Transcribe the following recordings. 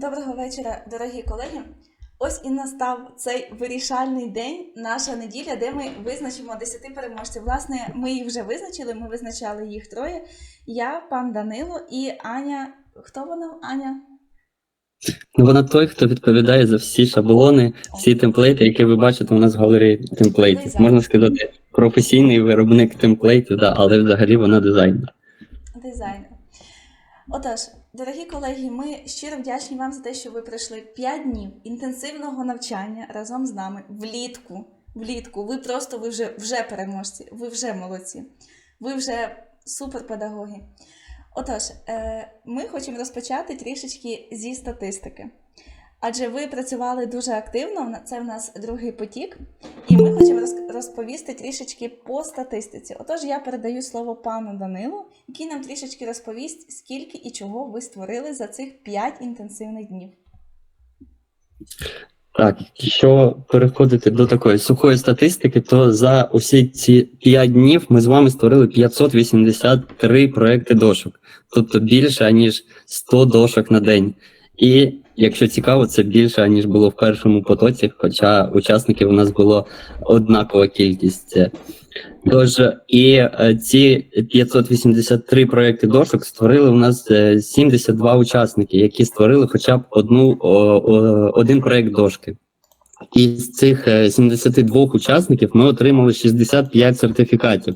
Доброго вечора, дорогі колеги. Ось і настав цей вирішальний день, наша неділя, де ми визначимо 10 переможців. Власне, ми їх вже визначили. Ми визначали їх троє. Я, пан Данило і Аня. Хто вона? Аня? Ну, вона той, хто відповідає за всі шаблони, всі темплейти, які ви бачите у нас в галереї темплейтів. Можна сказати, професійний виробник темплейтів, да, але взагалі вона дизайнер. Дизайнер. Отож, дорогі колеги, ми щиро вдячні вам за те, що ви пройшли 5 днів інтенсивного навчання разом з нами влітку. Влітку. Ви просто ви вже, вже переможці, ви вже молодці, ви вже суперпедагоги. Отож, е, ми хочемо розпочати трішечки зі статистики. Адже ви працювали дуже активно, це в нас другий потік, і ми хочемо розповісти трішечки по статистиці. Отож, я передаю слово пану Данилу, який нам трішечки розповість, скільки і чого ви створили за цих 5 інтенсивних днів. Так, якщо переходити до такої сухої статистики, то за усі ці 5 днів ми з вами створили 583 проекти дошок, тобто більше ніж 100 дошок на день. І якщо цікаво, це більше ніж було в першому потоці, хоча учасників у нас було однакова кількість. Тож і е, ці 583 проекти дошок створили у нас е, 72 учасники, які створили хоча б одну один проект дошки. І з цих е, 72 учасників ми отримали 65 сертифікатів.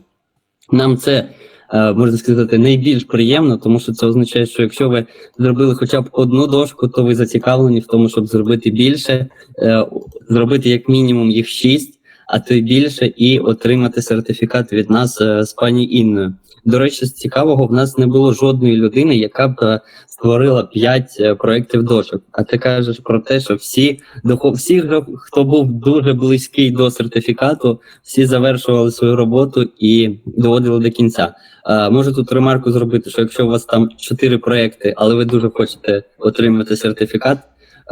Нам це е, можна сказати найбільш приємно, тому що це означає, що якщо ви зробили хоча б одну дошку, то ви зацікавлені в тому, щоб зробити більше, е, зробити як мінімум їх шість, а то й більше, і отримати сертифікат від нас е, з пані Інною. До речі, з цікавого в нас не було жодної людини, яка б е, створила 5 проєктів дошок. А ти кажеш про те, що всі дохо- всі, хто- був дуже близький до сертифікату, всі завершували свою роботу і доводили до кінця. Е, можу тут ремарку зробити, що якщо у вас там 4 проекти, але ви дуже хочете отримати сертифікат,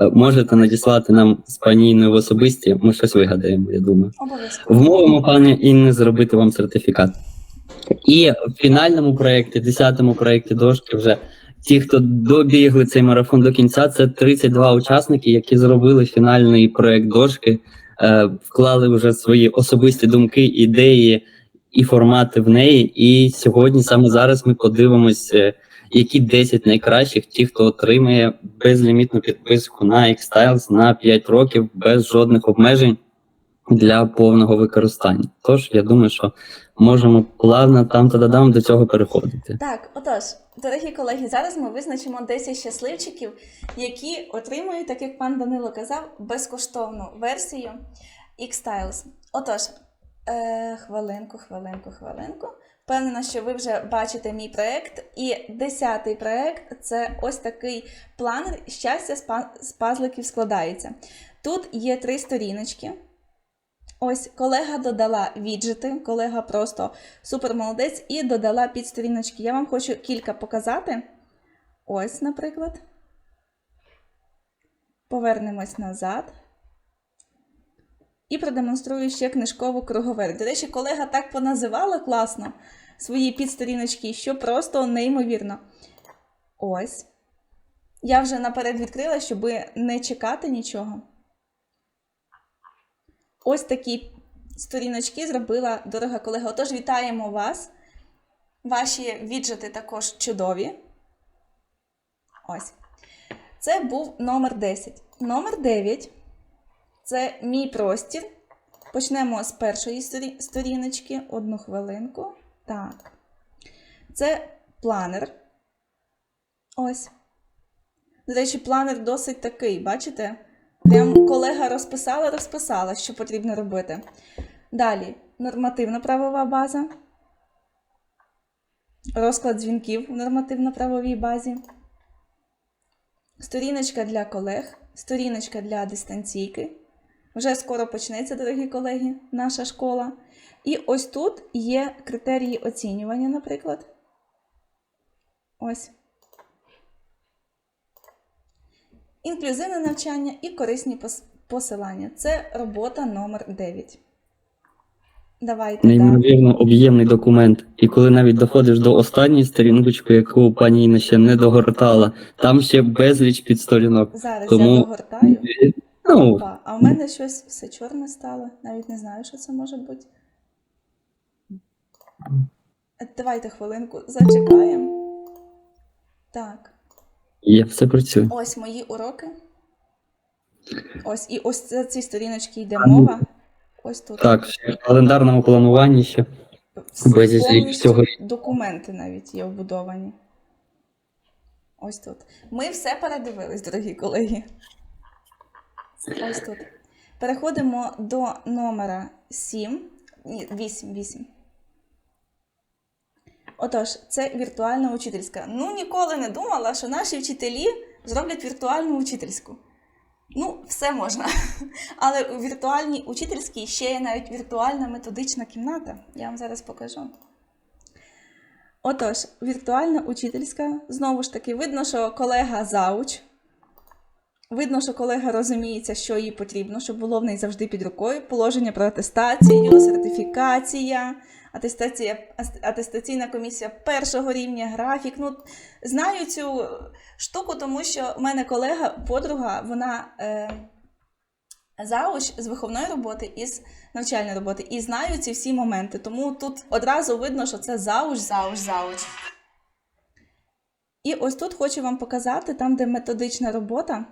е, можете надіслати нам з пані Інною в особисті. Ми щось вигадаємо, я думаю. Обов'язково. Вмовимо пані Інни зробити вам сертифікат. І в фінальному проєкті, 10-му проєкті дошки, вже ті, хто добігли цей марафон до кінця, це 32 учасники, які зробили фінальний проєкт дошки, е, вклали вже свої особисті думки, ідеї і формати в неї. І сьогодні, саме зараз, ми подивимось, е, які 10 найкращих, ті, хто отримає безлімітну підписку на Xtiles на 5 років без жодних обмежень для повного використання. Тож я думаю, що можемо плавно там та дадам до цього переходити. Так, отож, дорогі колеги, зараз ми визначимо 10 щасливчиків, які отримують, так як пан Данило казав, безкоштовну версію X-Styles. Отож, е, хвилинку, хвилинку, хвилинку. Впевнена, що ви вже бачите мій проєкт. І десятий проєкт це ось такий планер щастя з пазликів складається. Тут є три сторіночки. Ось колега додала віджити, колега просто супер молодець і додала під сторіночки. Я вам хочу кілька показати. Ось, наприклад. Повернемось назад. І продемонструю ще книжкову круговерт. До речі, колега так поназивала класно свої підсторіночки, що просто неймовірно. Ось. Я вже наперед відкрила, щоб не чекати нічого. Ось такі сторіночки зробила дорога колега. Отож, вітаємо вас. Ваші віджити також чудові. Ось. Це був номер 10. Номер 9 це мій простір. Почнемо з першої сторі- сторіночки. Одну хвилинку. Так. Це планер. Ось. До речі, планер досить такий, бачите? Прям колега розписала, розписала, що потрібно робити. Далі нормативна правова база. Розклад дзвінків в нормативно-правовій базі. Сторіночка для колег, сторіночка для дистанційки. Вже скоро почнеться, дорогі колеги, наша школа. І ось тут є критерії оцінювання, наприклад. Ось. Інклюзивне навчання і корисні посилання. Це робота номер 9. Давайте. Неймовірно об'ємний документ. І коли навіть доходиш до останньої сторіночки, яку пані Інна ще не догортала, там ще безліч підсторінок. Зараз Тому- я догортаю. Ну, Опа, а в мене щось все чорне стало. Навіть не знаю, що це може бути. Давайте хвилинку зачекаємо. Так, є, все працює. ось мої уроки. Ось, і ось за ці сторіночки йде мова. Ось тут. Так, ще в календарному плануванні ще. Безліч всього. Документи навіть є вбудовані. Ось тут. Ми все передивились, дорогі колеги. Ось тут. Переходимо до номера 7. Ні, 8, 8. Отож, це віртуальна учительська. Ну, ніколи не думала, що наші вчителі зроблять віртуальну учительську. Ну, все можна. Але у віртуальній учительській ще є навіть віртуальна методична кімната. Я вам зараз покажу. Отож, віртуальна учительська. Знову ж таки, видно, що колега зауч. Видно, що колега розуміється, що їй потрібно, щоб було в неї завжди під рукою. Положення про атестацію, сертифікація, атестація, атестаційна комісія першого рівня, графік. Ну, знаю цю штуку, тому що в мене колега, подруга, вона е, зауч з виховної роботи і з навчальної роботи. І знаю ці всі моменти. Тому тут одразу видно, що це зауч, зауч, зауч. І ось тут хочу вам показати, там, де методична робота.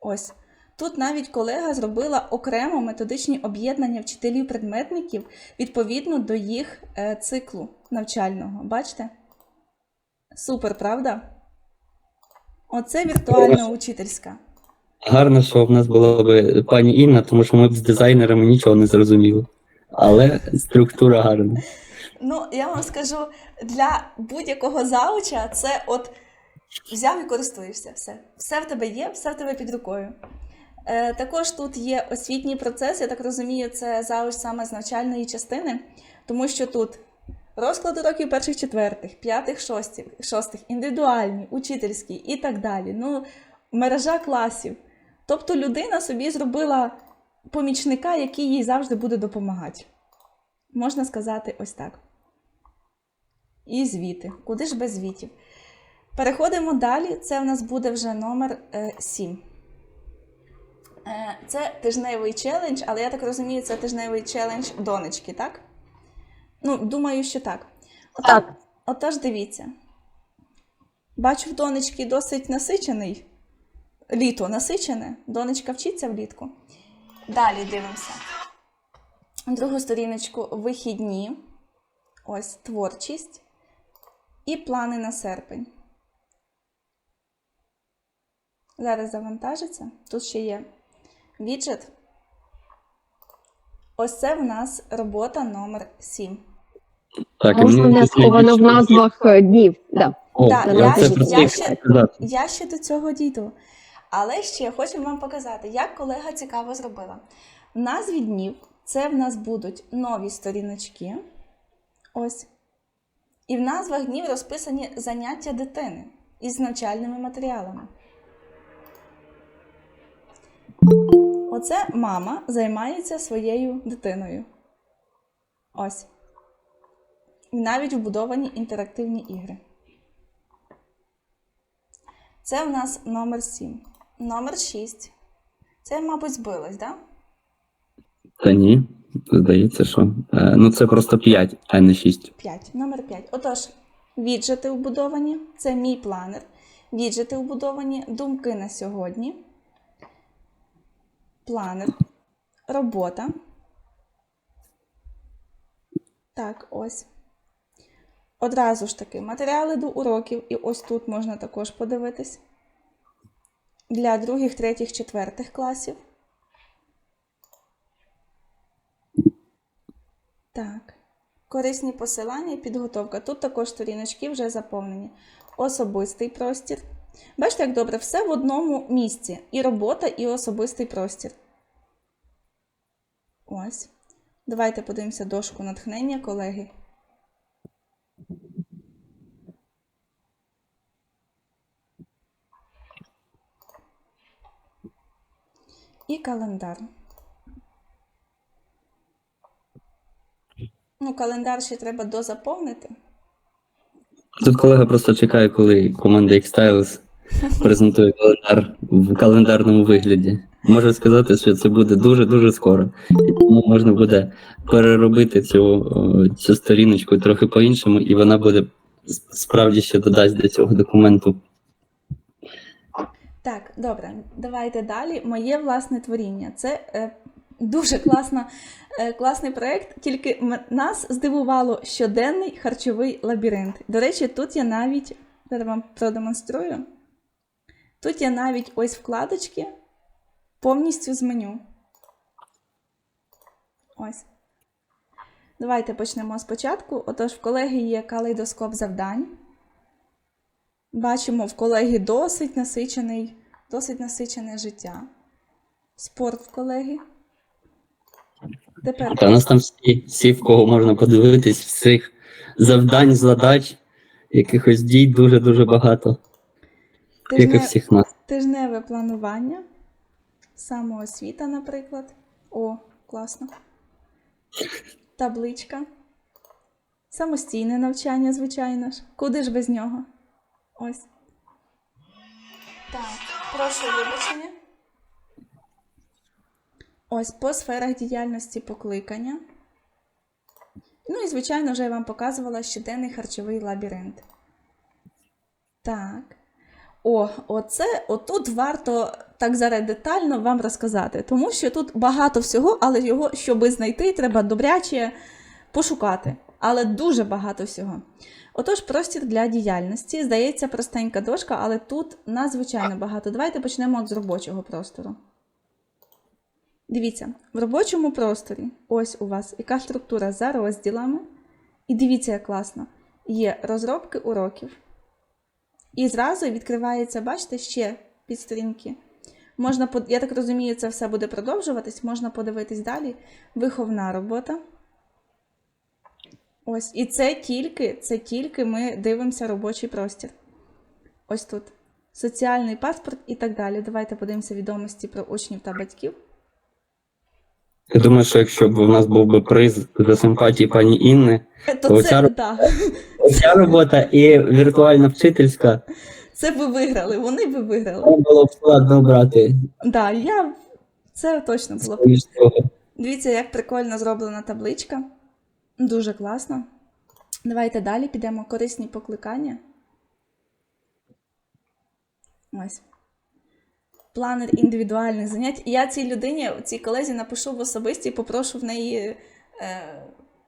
Ось. Тут навіть колега зробила окремо методичні об'єднання вчителів-предметників відповідно до їх е, циклу навчального. Бачите? Супер, правда? Оце віртуальна учительська. Гарно, що в нас була б пані Інна, тому що ми б з дизайнерами нічого не зрозуміли. Але структура гарна. Ну, я вам скажу, для будь-якого зауча це от взяв і користуєшся. Все. Все в тебе є, все в тебе під рукою. Е, також тут є освітній процес, я так розумію, це зауч саме з навчальної частини, тому що тут розклад уроків перших четвертих, п'ятих, шостих, шостих, індивідуальні, учительські і так далі. Ну, мережа класів. Тобто людина собі зробила помічника, який їй завжди буде допомагати. Можна сказати ось так. І звіти. Куди ж без звітів? Переходимо далі. Це в нас буде вже номер 7. Це тижневий челендж, але я так розумію, це тижневий челендж донечки, так? Ну, думаю, що так. Отож, Так. отож дивіться. Бачу, в донечки досить насичений. Літо насичене. Донечка вчиться влітку. Далі дивимося. Другу сторіночку вихідні. Ось творчість. І плани на серпень. Зараз завантажиться. Тут ще є віджит. Ось це в нас робота номер 7. Так, і Можна не сховано в назвах е, днів. Да. О, Так, я я це ще- я ще- Я ще до цього дійду. Але ще хочу вам показати, як колега цікаво зробила. В назві днів це в нас будуть нові сторіночки. Ось. І в назвах днів розписані заняття дитини із навчальними матеріалами. Оце мама займається своєю дитиною. Ось. І навіть вбудовані інтерактивні ігри. Це у нас номер 7. Номер 6. Це, мабуть, збилось, так? Да? Та ні, здається, що. Е, ну це просто 5, а не 6. 5. Номер 5. Отож, віджити вбудовані. Це мій планер. Віджити вбудовані. Думки на сьогодні. Планер. Робота. Так, ось. Одразу ж таки, матеріали до уроків. І ось тут можна також подивитись. Для других, третіх, четвертих класів. Так. Корисні посилання і підготовка. Тут також сторіночки вже заповнені. Особистий простір. Бачите, як добре, все в одному місці. І робота, і особистий простір. Ось. Давайте подивимося дошку натхнення, колеги. І календар. Ну, календар ще треба дозаповнити. Тут колега просто чекає, коли команда X-Styles презентує календар в календарному вигляді. Можу сказати, що це буде дуже-дуже скоро. І тому можна буде переробити цю, цю сторіночку трохи по-іншому, і вона буде справді ще додасть до цього документу. Так, добре, давайте далі. Моє власне творіння. Це е, дуже класна, е, класний проєкт, тільки нас здивувало щоденний харчовий лабіринт. До речі, тут я навіть зараз вам продемонструю. Тут є навіть ось вкладочки повністю з меню. Ось. Давайте почнемо спочатку. Отож, в колеги є калейдоскоп завдань. Бачимо, в колеги досить насичений, досить насичене життя. Спорт в колеги. Тепер Та у нас там всі, всі, в кого можна подивитись, всіх завдань, задач, якихось дій дуже-дуже багато, як і тижне, всіх нас. тижневе планування, самоосвіта, наприклад. О, класно. Табличка. Самостійне навчання, звичайно ж. Куди ж без нього? Ось. Так, прошу вибачення. Ось по сферах діяльності покликання. Ну і, звичайно, вже я вам показувала щоденний харчовий лабіринт. Так. О, оце отут варто так зараз детально вам розказати, тому що тут багато всього, але його, щоб знайти, треба добряче пошукати. Але дуже багато всього. Отож, простір для діяльності. Здається, простенька дошка, але тут надзвичайно багато. Давайте почнемо от з робочого простору. Дивіться, в робочому просторі, ось у вас яка структура за розділами. І дивіться, як класно. Є розробки уроків. І зразу відкривається, бачите, ще підсторінки. Можна, я так розумію, це все буде продовжуватись, можна подивитись далі. Виховна робота. Ось, і це тільки, це тільки ми дивимося робочий простір. Ось тут. Соціальний паспорт і так далі. Давайте подивимося відомості про учнів та батьків. Я думаю, що якщо б у нас був би приз за симпатії пані Інни, То Оця це, роб- да, ця робота і віртуальна вчительська, це би виграли, вони би виграли. там було б складно обрати Да, я, це точно було б. Дивіться, як прикольно зроблена табличка. Дуже класно. Давайте далі підемо корисні покликання. Ось. Планер індивідуальних занять. Я цій людині, цій колезі напишу в особисті і попрошу в неї е,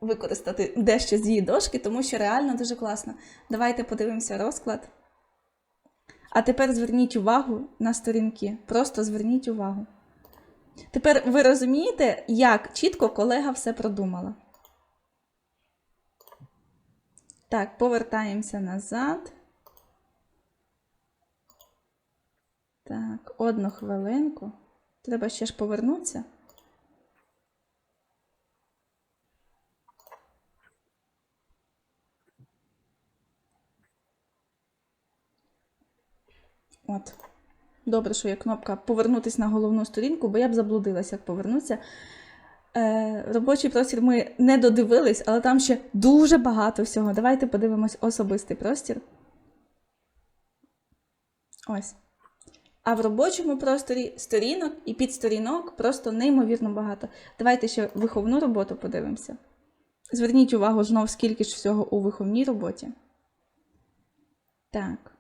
використати дещо з її дошки, тому що реально дуже класно. Давайте подивимося розклад. А тепер зверніть увагу на сторінки. Просто зверніть увагу. Тепер ви розумієте, як чітко колега все продумала. Так, повертаємося назад. Так, одну хвилинку. Треба ще ж повернутися. От. Добре, що є кнопка повернутися на головну сторінку, бо я б заблудилася, як повернутися. Е, робочий простір ми не додивились, але там ще дуже багато всього. Давайте подивимось особистий простір. Ось. А в робочому просторі сторінок і підсторінок просто неймовірно багато. Давайте ще виховну роботу подивимося. Зверніть увагу знов, скільки ж всього у виховній роботі. Так.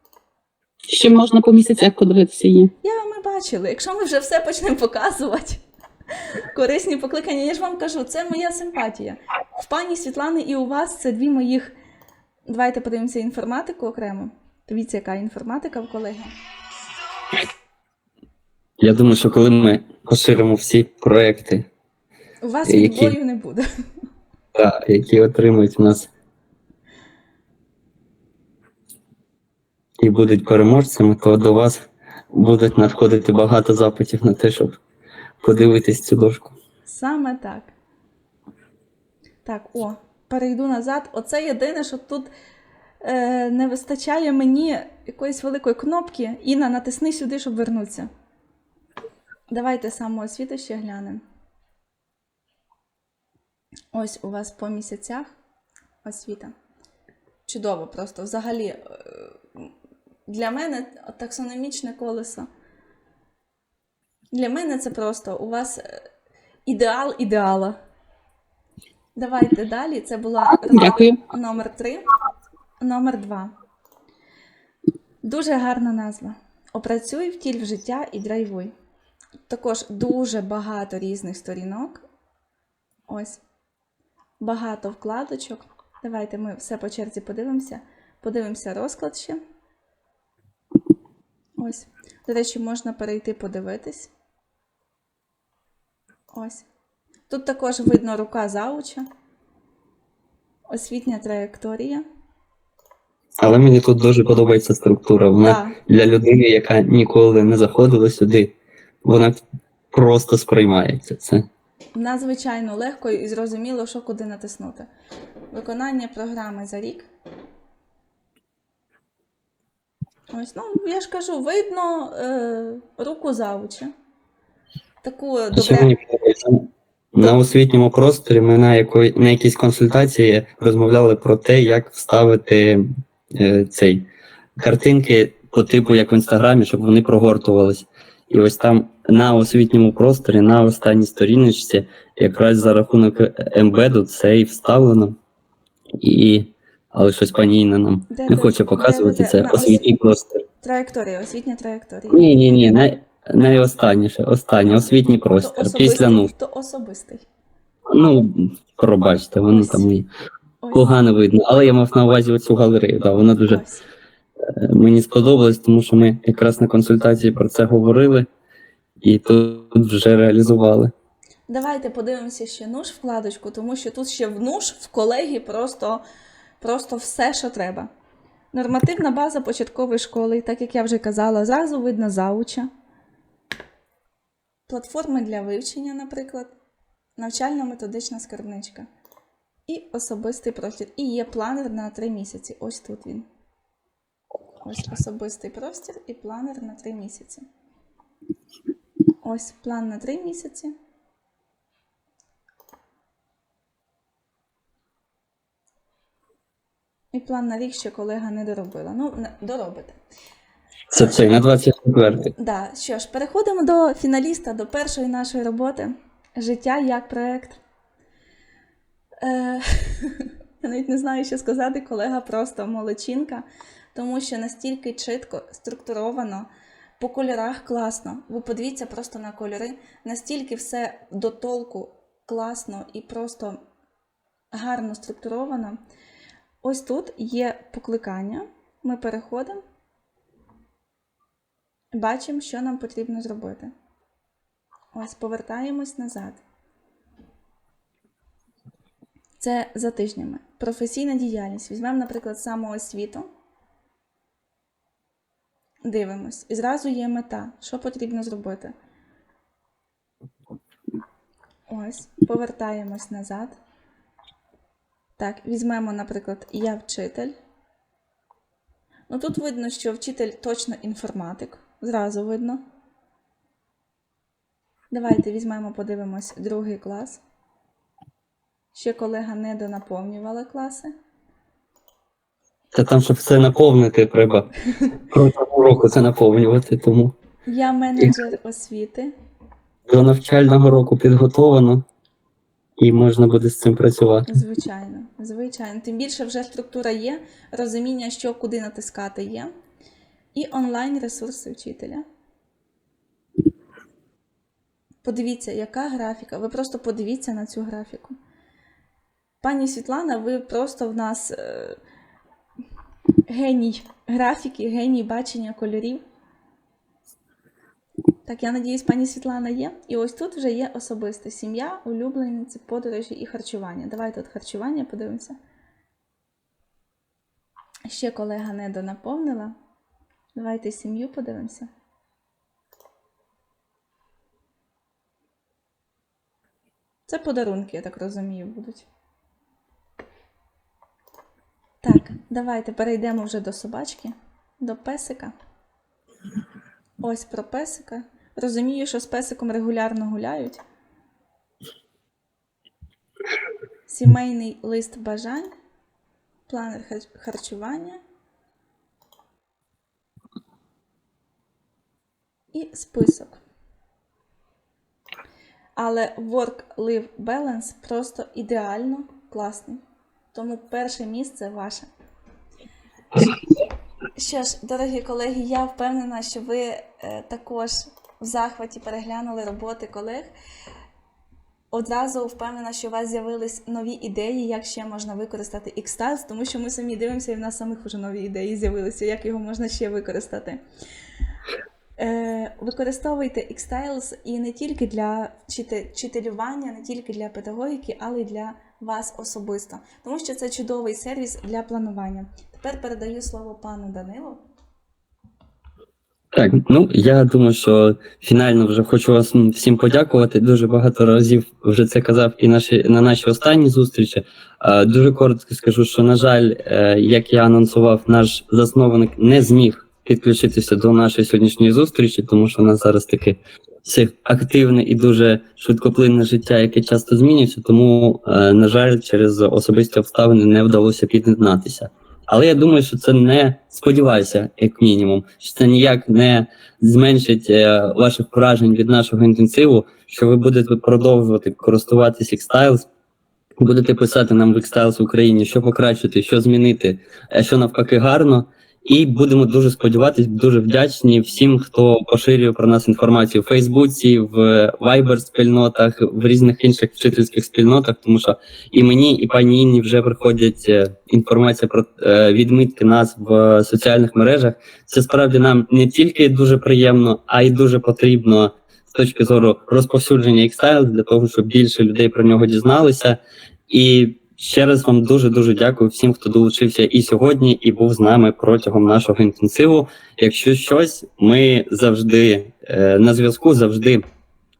Ще можна по місяцях подивитися її. Я ми бачили, якщо ми вже все почнемо показувати. Корисні покликання, я ж вам кажу, це моя симпатія. В пані Світлани і у вас це дві моїх. Давайте подивимося інформатику окремо. Дивіться, яка інформатика в колеги. Я думаю, що коли ми поширимо всі проекти, У вас Які? відбою не буде. та, які отримують у нас і будуть переможцями, то до вас будуть надходити багато запитів на те, щоб подивитись цю дошку. Саме так. Так, о, перейду назад. Оце єдине, що тут е, не вистачає мені якоїсь великої кнопки. Інна, натисни сюди, щоб вернутися. Давайте самоосвіту ще глянемо. Ось у вас по місяцях освіта. Чудово, просто взагалі е, для мене таксономічне колесо. Для мене це просто у вас е, ідеал ідеала. Давайте далі. Це була Дякую. номер 3. Номер 2. Дуже гарна назва. Опрацюй, втіль в життя і драйвуй. Також дуже багато різних сторінок. Ось. Багато вкладочок. Давайте ми все по черзі подивимося. Подивимося розклад ще. Ось. До речі, можна перейти подивитись. Ось. Тут також видно рука зауча. Освітня траєкторія. Але мені тут дуже подобається структура. Вона Так. для людини, яка ніколи не заходила сюди, вона просто сприймається це. Надзвичайно легко і зрозуміло, що куди натиснути. Виконання програми за рік. Ось, ну, я ж кажу, видно е, руку завуча. Таку добре. На освітньому просторі ми на, якої, на якійсь консультації розмовляли про те, як вставити е, цей картинки по типу, як в інстаграмі, щоб вони прогортувались. І ось там на освітньому просторі, на останній сторіночці, якраз за рахунок ембеду це і вставлено. І... Але щось пані Інна нам Де не ви? хоче показувати Де ви? це На освітній простір. Траєкторія, освітня траєкторія. Ні, ні, ні, най, найостанніше, останнє, освітній простір. Після ну, то особистий. ну, пробачте, воно Ось. там і Ось. погано видно. Але я мав на увазі оцю галерею. Да, вона дуже Ось. е, мені сподобалась, тому що ми якраз на консультації про це говорили і тут вже реалізували. Давайте подивимося ще нуж вкладочку, тому що тут ще в нуж в колеги просто, просто все, що треба. Нормативна база початкової школи, так як я вже казала, зразу видно зауча. Платформи для вивчення, наприклад, навчально-методична скарбничка. І особистий простір. І є планер на 3 місяці. Ось тут він. Ось особистий простір і планер на 3 місяці. Ось план на 3 місяці. І план на рік ще колега не доробила. Ну, доробите. Це цей на 24-й. Да, що ж, переходимо до фіналіста, до першої нашої роботи. Життя як проект. Е, я навіть не знаю, що сказати, колега просто молодчинка, тому що настільки чітко, структуровано, по кольорах класно. Ви подивіться просто на кольори, настільки все до толку класно і просто гарно структуровано. Ось тут є покликання. Ми переходимо. Бачимо, що нам потрібно зробити. Ось повертаємось назад. Це за тижнями. Професійна діяльність. Візьмемо, наприклад, самоосвіту. Дивимось. І зразу є мета. Що потрібно зробити? Ось. Повертаємось назад. Так, візьмемо, наприклад, я вчитель. Ну тут видно, що вчитель точно інформатик. Зразу видно. Давайте візьмемо, подивимось другий клас. Ще колега не донаповнювала класи. Та там, щоб все наповнити, треба протягом року це наповнювати. Тому Я менеджер освіти. до навчального року підготовлено і можна буде з цим працювати. Звичайно, звичайно. Тим більше вже структура є, розуміння, що куди натискати є. І онлайн ресурси вчителя. Подивіться, яка графіка. Ви просто подивіться на цю графіку. Пані Світлана, ви просто в нас е, геній графіки, геній бачення кольорів. Так, я надіюсь, пані Світлана є. І ось тут вже є особисте сім'я, улюблениці, подорожі і харчування. Давайте тут харчування подивимося. Ще колега не донаповнила. Давайте сім'ю подивимося. Це подарунки, я так розумію, будуть. Так, давайте перейдемо вже до собачки, до песика. Ось про песика. Розумію, що з песиком регулярно гуляють. сімейний лист бажань, планер харчування і список. Але work-life balance просто ідеально класний. Тому перше місце ваше. Що ж, дорогі колеги, я впевнена, що ви е, також в захваті переглянули роботи колег. Одразу впевнена, що у вас з'явились нові ідеї, як ще можна використати Xtiles, тому що ми самі дивимося, і в нас самих вже нові ідеї з'явилися, як його можна ще використати. Е, використовуйте Xtiles і не тільки для вчителювання, не тільки для педагогіки, але й для вас особисто, тому що це чудовий сервіс для планування. Тепер передаю слово пану Данилу. Так, ну я думаю, що фінально вже хочу вас всім подякувати. Дуже багато разів вже це казав і наші на нашій останній зустрічі. Дуже коротко скажу, що на жаль, е, як я анонсував, наш засновник не зміг підключитися до нашої сьогоднішньої зустрічі, тому що у нас зараз таке всіх активне і дуже швидкоплинне життя, яке часто змінюється. Тому, е, на жаль, через особисті обставини не вдалося під'єднатися. Але я думаю, що це не сподіваюся, як мінімум, що це ніяк не зменшить е, ваших вражень від нашого інтенсиву, що ви будете продовжувати користуватись Xtiles, будете писати нам в Xtiles в Україні, що покращити, що змінити, а що навпаки гарно. І будемо дуже сподіватись, дуже вдячні всім, хто поширює про нас інформацію в Фейсбуці, в Viber спільнотах, в різних інших вчительських спільнотах, тому що і мені, і пані Інні вже приходять е, інформація про е, відмітки нас в соціальних мережах. Це справді нам не тільки дуже приємно, а й дуже потрібно з точки зору розповсюдження Xstyle, для того, щоб більше людей про нього дізналися. І ще раз вам дуже дуже дякую всім, хто долучився і сьогодні, і був з нами протягом нашого інтенсиву. Якщо щось, ми завжди е, на зв'язку, завжди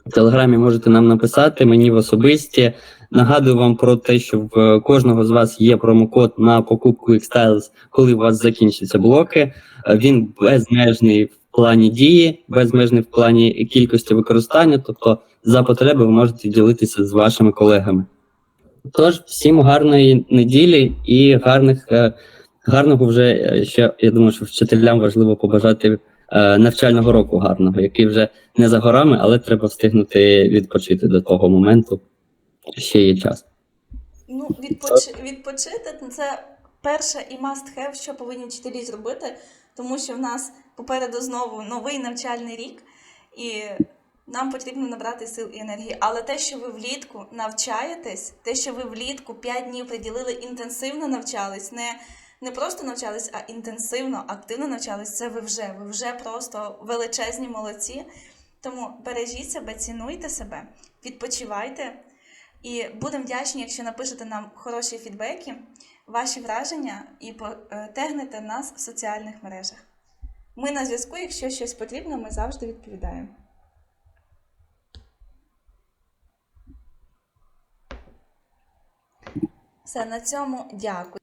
в телеграмі можете нам написати мені в особисті. Нагадую вам про те, що в кожного з вас є промокод на покупку Xtiles, коли у вас закінчаться блоки. Е, Він безмежний в плані дії, безмежний в плані кількості використання. Тобто, за потреби ви можете ділитися з вашими колегами. Тож, всім гарної неділі і гарних, е, гарного вже е, ще я думаю, що вчителям важливо побажати е, навчального року гарного, який вже не за горами, але треба встигнути відпочити до того моменту. Ще є час. Ну, відпоч... відпочити це перше і must have, що повинні вчителі зробити, тому що в нас попереду знову новий навчальний рік, і нам потрібно набрати сил і енергії. Але те, що ви влітку навчаєтесь, те, що ви влітку 5 днів приділили інтенсивно навчались, не, не просто навчались, а інтенсивно, активно навчались, це ви вже, ви вже просто величезні молодці. Тому бережіть себе, цінуйте себе, відпочивайте. І будемо вдячні, якщо напишете нам хороші фідбеки, ваші враження і тегнете нас в соціальних мережах. Ми на зв'язку, якщо щось потрібно, ми завжди відповідаємо. Все, на цьому дякую.